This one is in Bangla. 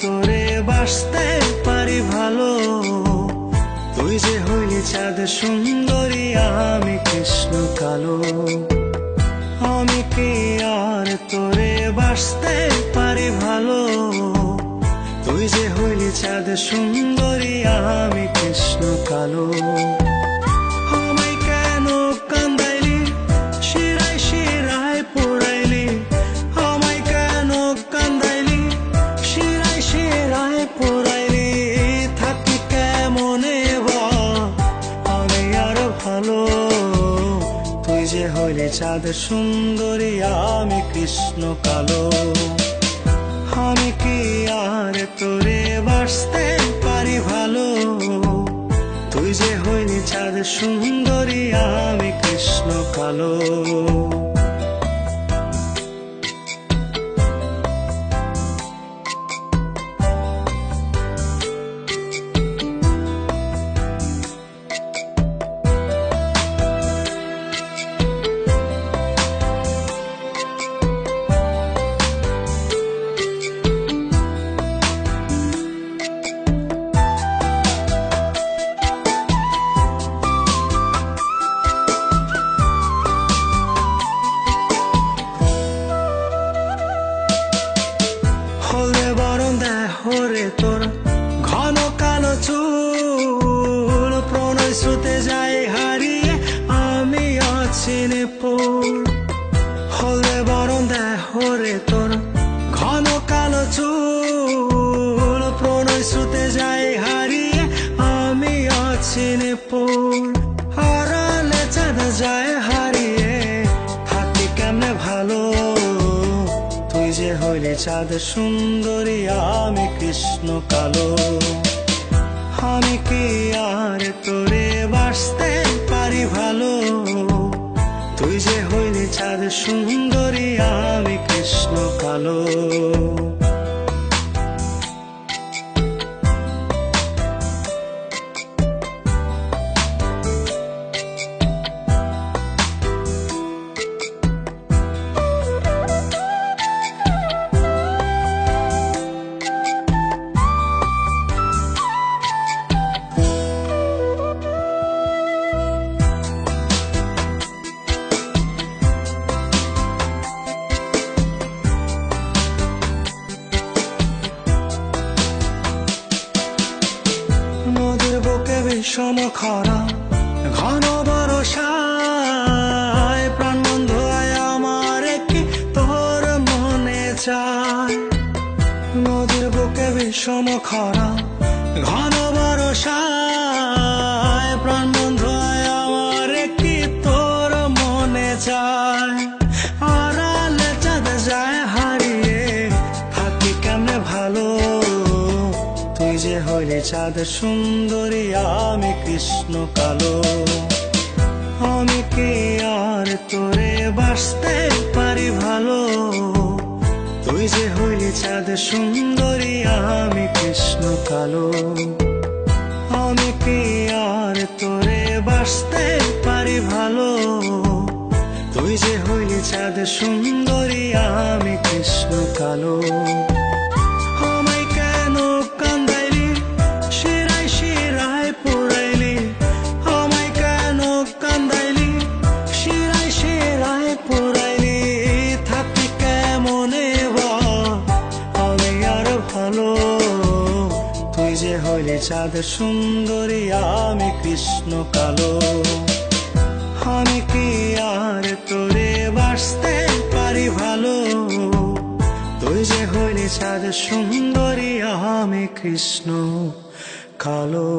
তোরে বাসতে পারি ভালো? তুই যে হইলি চাঁদ সুন্দরী, আমি কৃষ্ণ কালো। আমি কি আর তোরে বাসতে পারি ভালো? তুই যে হইলি চাঁদ সুন্দরী, আমি কৃষ্ণ কালো। ভালো তুই যে হইলি চাঁদ সুন্দরী, আমি কৃষ্ণ কালো। আমি কি আর তোরে বাসতে পারি ভালো? তুই যে হইনি চাঁদ সুন্দরী, আমি কৃষ্ণ কালো। যায় হারিয়ে থাকি কেমনে ভালো? তুই যে হইলি চাঁদ সুন্দরী, আমি কৃষ্ণ কালো। আমি কি আর তোরে বাসতে পারি ভালো? তুই যে হইলি চাঁদ সুন্দরী, আমি কৃষ্ণ কালো। বিষম খরা, ঘন বরসায় প্রাণ বন্ধু আমার কি তোর মনে চায়। নদীর বুকে বিষম খরা, ঘন বরসায় যে হইলে চাঁদ সুন্দরী, আমি কৃষ্ণ কালো। আমি কি আর তোরে বাসতে পারি ভালো? তুই যে হইলি চাঁদ সুন্দরী, আমি কৃষ্ণ কালো। আমি কি আর তোরে বাসতে পারি ভালো? তুই যে হইলি চাঁদ সুন্দরী, আমি কৃষ্ণ কালো। যে হলে চাঁদ সুন্দরী, আমি কৃষ্ণ কালো। আমি কি আর তোরে বাঁচতে পারি ভালো? তুই যে হইলি চাঁদ সুন্দরী, আমি কৃষ্ণ কালো।